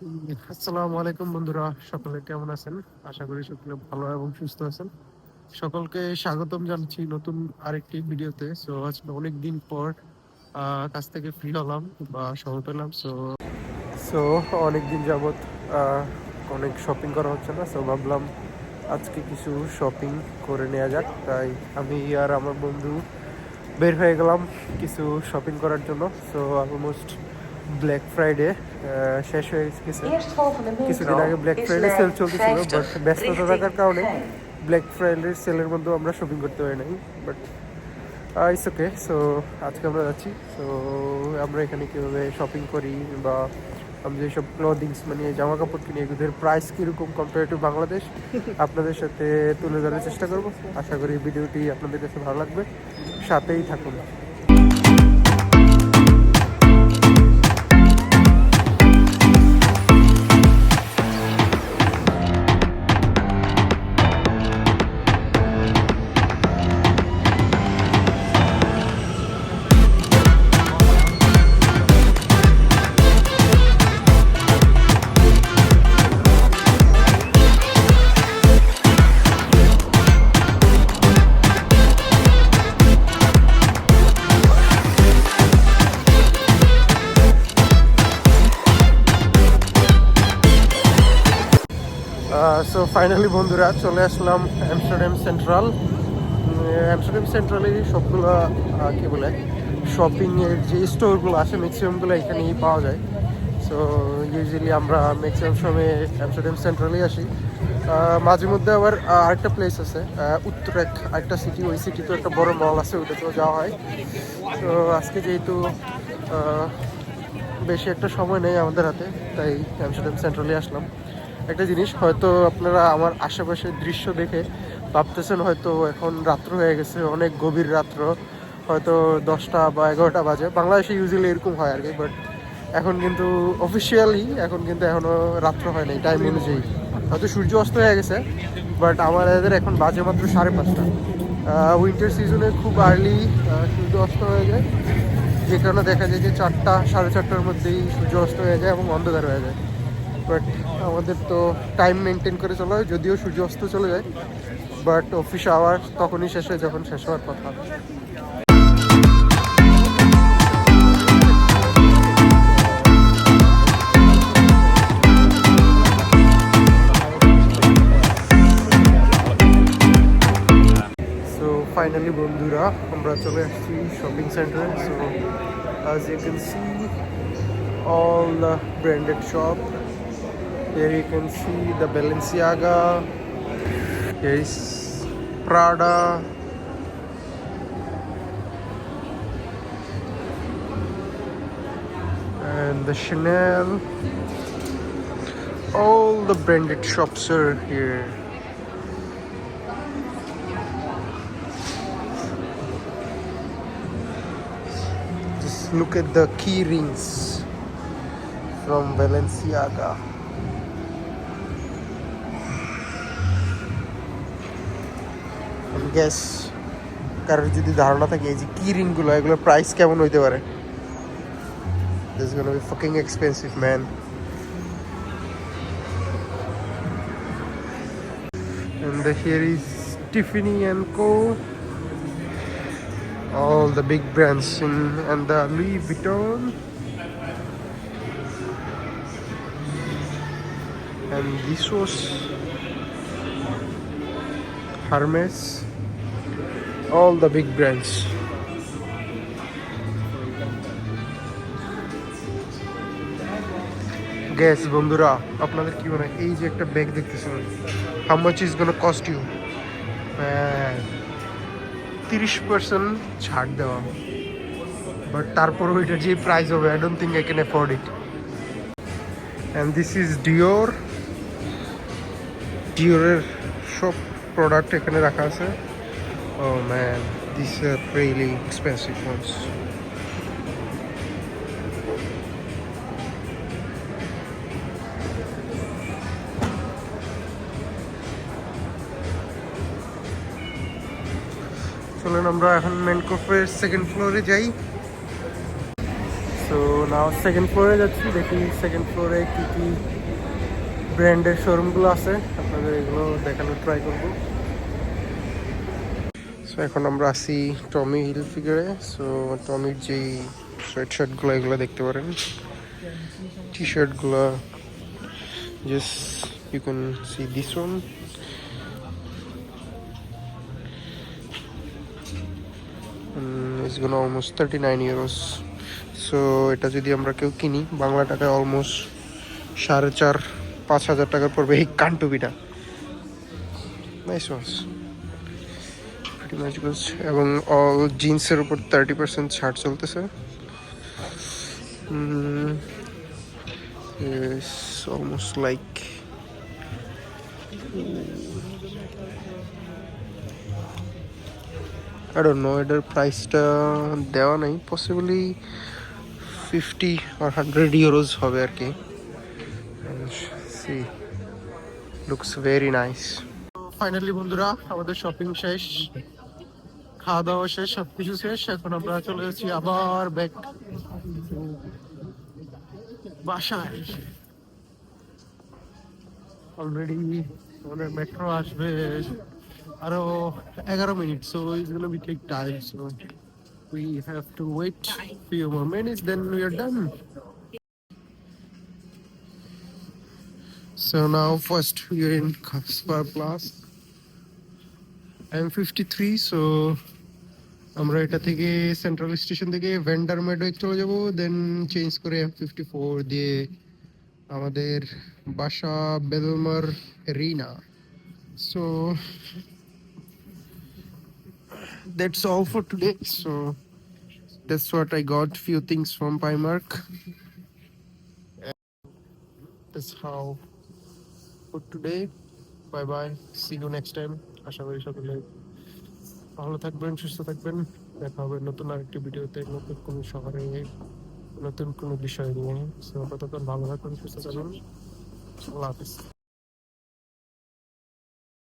আসসালামু আলাইকুম বন্ধুরা, সকলে কেমন আছেন? আশা করি সকলে ভালো এবং সুস্থ আছেন। সকলকে স্বাগতম জানাচ্ছি নতুন আরেকটি ভিডিওতে। সো আজকে অনেক দিন পর কাজ থেকে ফ্রি হলাম বা সময় পেলাম। সো সো অনেক দিন যাবত অনেক শপিং করা হচ্ছে না। সো ভাবলাম আজকে কিছু শপিং করে নেওয়া যাক। তাই আমি আর আমার বন্ধু বের হয়ে গেলাম কিছু শপিং করার জন্য। সো অলমোস্ট ব্ল্যাক ফ্রাইডে শেষ হয়ে গেছে। কিছুদিন আগে ব্ল্যাক ফ্রাইডে সেল চলতেছিল বাট ব্যস্ততা থাকার কারণে ব্ল্যাক ফ্রাইডে সেলের মধ্যেও আমরা শপিং করতে পারি নাই বাট ইটস ওকে সো আজকে আমরা যাচ্ছি। সো আমরা এখানে কীভাবে শপিং করি বা আমি যেসব ক্লদিংস মানে জামা কাপড় কিনি এগুলোর প্রাইস কীরকম কম্পেয়ার টু বাংলাদেশ আপনাদের সাথে তুলে ধরার চেষ্টা করব। আশা করি ভিডিওটি আপনাদের কাছে ভালো লাগবে। সাথেই থাকুন। সো ফাইনালি বন্ধুরা, চলে আসলাম অ্যামস্টারডাম সেন্ট্রাল অ্যামস্টারডাম সেন্ট্রালে সবগুলো কি বলে শপিংয়ের যে স্টোরগুলো আছে ম্যাক্সিমামগুলো এখানেই পাওয়া যায়। সো ইউজুয়ালি আমরা ম্যাক্সিমাম সময় অ্যামস্টারডাম সেন্ট্রালেই আসি। মাঝে মধ্যে আবার আরেকটা প্লেস আছে উত্তরেক একটা সিটি ওই সিটিতেও একটা বড় মল আছে, ওইটাতেও যাওয়া হয়। তো আজকে যেহেতু বেশি একটা সময় নেই আমাদের হাতে, তাই অ্যামস্টারডাম সেন্ট্রালে আসলাম। একটা জিনিস, হয়তো আপনারা আমার আশেপাশের দৃশ্য দেখে ভাবতেছেন, হয়তো এখন রাত্র হয়ে গেছে, অনেক গভীর রাত্র, হয়তো দশটা বা এগারোটা বাজে। বাংলাদেশে ইউজুয়ালি এরকম হয় আর কি বাট এখন কিন্তু অফিসিয়ালি এখন কিন্তু এখনও রাত্র হয় নাই টাইম অনুযায়ী। হয়তো সূর্য অস্ত হয়ে গেছে বাট আমাদের এখন বাজে মাত্র সাড়ে পাঁচটা। উইন্টার সিজনে খুব আর্লি সূর্য অস্ত হয়ে যায়, যে কারণে দেখা যায় যে চারটা, সাড়ে চারটার মধ্যেই সূর্য অস্ত হয়ে যায় এবং অন্ধকার হয়ে যায়। বাট আমাদের তো টাইম মেনটেন করে চলা হয়, যদিও সূর্য অস্ত চলে যায় বাট অফিস আওয়ার তখনই শেষ হয় যখন শেষ হওয়ার কথা। সো ফাইনালি বন্ধুরা, আমরা চলে আসছি শপিং সেন্টারে so as you can see, all the branded shop here you can see the Balenciaga. Here is Prada. And the Chanel. All the branded shops are here. Just look at the key rings from Balenciaga. I guess কারোর যদি ধারণা থাকে এই যে কি রিংগুলো এগুলোর price কেমন হইতে পারে This is gonna be fucking expensive, man. And the, here is Tiffany and Co. all the big brands in and the Louis Vuitton and this was Hermes, all the big brands. Guys বন্ধুরা, আপনাদের কি মনে এই যে একটা bag দেখতেছেন how much is gonna cost you তিরিশ percent ছাড় দেওয়া। বাট তারপর ওইটা যে প্রাইস হবে I don't think I can afford it and this is Dior ডিওরের product এখানে রাখা আছে। ও man this are really expensive once চলেন আমরা এখন মেনকোফের সেকেন্ড ফ্লোরে যাই। সো নাও সেকেন্ড ফ্লোরে যাচ্ছি, দেখি সেকেন্ড ফ্লোরে কি কি ব্র্যান্ডের শোরুমগুলো আছে, আপনাদের এগুলো দেখানোর ট্রাই করব। সো এখন আমরা আসি টমি হিল ফিগারে সো টমির যেই সোয়েট শার্টগুলো এগুলো দেখতে পারেন। টি শার্টগুলো just you can see this one it's gonna almost thirty nine euros so এটা যদি আমরা কেউ কিনি, বাংলা টাকায় অলমোস্ট সাড়ে চার পাঁচ হাজার টাকার পড়বে এই much good এবং অল জিন্সের উপর থার্টি পার্সেন্ট ছাড় চলতেছে। Almost like I don't know, এটার প্রাইসটা দেওয়া নাই। পসিবলি ফিফটি আর হান্ড্রেড ইউরোজ হবে আর কি। She looks very nice finally বন্ধুরা, আমাদের শপিং শেষ। খাওয়া দাওয়া শেষ সব কিছু শেষ। এখন আমরা চলে যাচ্ছি আবার ব্যাক বাসায়। অলরেডি আমাদের মেট্রো আসবে আরও এগারো minute so it's gonna be take time so we have to wait few more minutes, then we are done so now first we are in Kaspar Plus I'm 53 so আমরা এটা থেকে central station থেকে vendor meadow চলে যাব দেন change করে M fifty four দিয়ে আমাদের বাসা বেলমার রিনা so that's all for today so that's what i got few things from primark And that's how For today bye bye see you next time. আশা করি সকলে ভালো থাকবেন, সুস্থ থাকবেন। দেখা হবে নতুন আরেকটি ভিডিওতে নতুন কোনো শহরে, নতুন কোনো বিষয় নিয়ে। সে ভালো থাকবেন সুস্থ থাকবেন আল্লাহ হাফিজ।